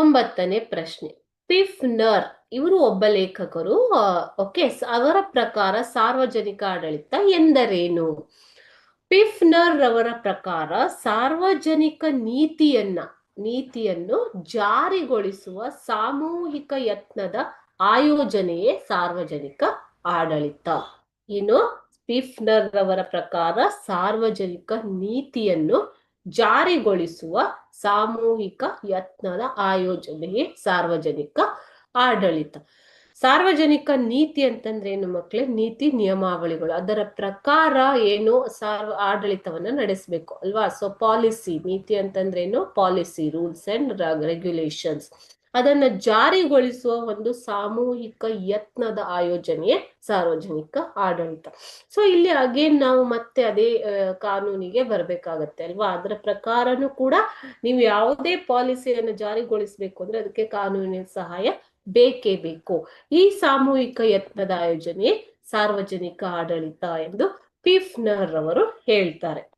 ಒಂಬತ್ತನೇ ಪ್ರಶ್ನೆ. ಪಿಫ್ನರ್, ಇವರು ಒಬ್ಬ ಲೇಖಕರು ಓಕೆ ಅವರ ಪ್ರಕಾರ ಸಾರ್ವಜನಿಕ ಆಡಳಿತ ಎಂದರೇನು? ಪಿಫ್ನರ್ ಅವರ ಪ್ರಕಾರ ಸಾರ್ವಜನಿಕ ನೀತಿಯನ್ನ, ನೀತಿಯನ್ನು ಜಾರಿಗೊಳಿಸುವ ಸಾಮೂಹಿಕ ಯತ್ನದ ಆಯೋಜನೆಯೇ ಸಾರ್ವಜನಿಕ ಆಡಳಿತ. ಇನ್ನು ಪಿಫ್ನರ್ ಅವರ ಪ್ರಕಾರ ಸಾರ್ವಜನಿಕ ನೀತಿಯನ್ನು ಜಾರಿಗೊಳಿಸುವ ಸಾಮೂಹಿಕ ಯತ್ನದ ಆಯೋಜನೆಯೇ ಸಾರ್ವಜನಿಕ ಆಡಳಿತ. ಸಾರ್ವಜನಿಕ ನೀತಿ ಅಂತಂದ್ರೆ ಏನು ಮಕ್ಕಳೇ ನೀತಿ ನಿಯಮಾವಳಿಗಳು. ಅದರ ಪ್ರಕಾರ ಏನು ಸಾರ್ವ, ಆಡಳಿತವನ್ನ ನಡೆಸಬೇಕು ಅಲ್ವಾ? ಸೊ ಪಾಲಿಸಿ ನೀತಿ ಅಂತಂದ್ರೆ ಏನು? ಪಾಲಿಸಿ ರೂಲ್ಸ್ ಅಂಡ್ ರೆಗ್ಯುಲೇಷನ್ಸ್ ಅದನ್ನ ಜಾರಿಗೊಳಿಸುವ ಒಂದು ಸಾಮೂಹಿಕ ಯತ್ನದ ಆಯೋಜನೆಯೇ ಸಾರ್ವಜನಿಕ ಆಡಳಿತ. ಸೊ ಇಲ್ಲಿ ಅಗೇನ್ ನಾವು ಮತ್ತೆ ಅದೇ ಕಾನೂನಿಗೆ ಬರ್ಬೇಕಾಗತ್ತೆ ಅಲ್ವಾ? ಅದರ ಪ್ರಕಾರನು ಕೂಡ ನೀವು ಯಾವುದೇ ಪಾಲಿಸಿಯನ್ನು ಜಾರಿಗೊಳಿಸಬೇಕು ಅಂದ್ರೆ ಅದಕ್ಕೆ ಕಾನೂನಿನ ಸಹಾಯ ಬೇಕೇ ಬೇಕು. ಈ ಸಾಮೂಹಿಕ ಯತ್ನದ ಆಯೋಜನೆ ಸಾರ್ವಜನಿಕ ಆಡಳಿತ ಎಂದು ಪಿಫ್ನರ್ ಅವರು ಹೇಳ್ತಾರೆ.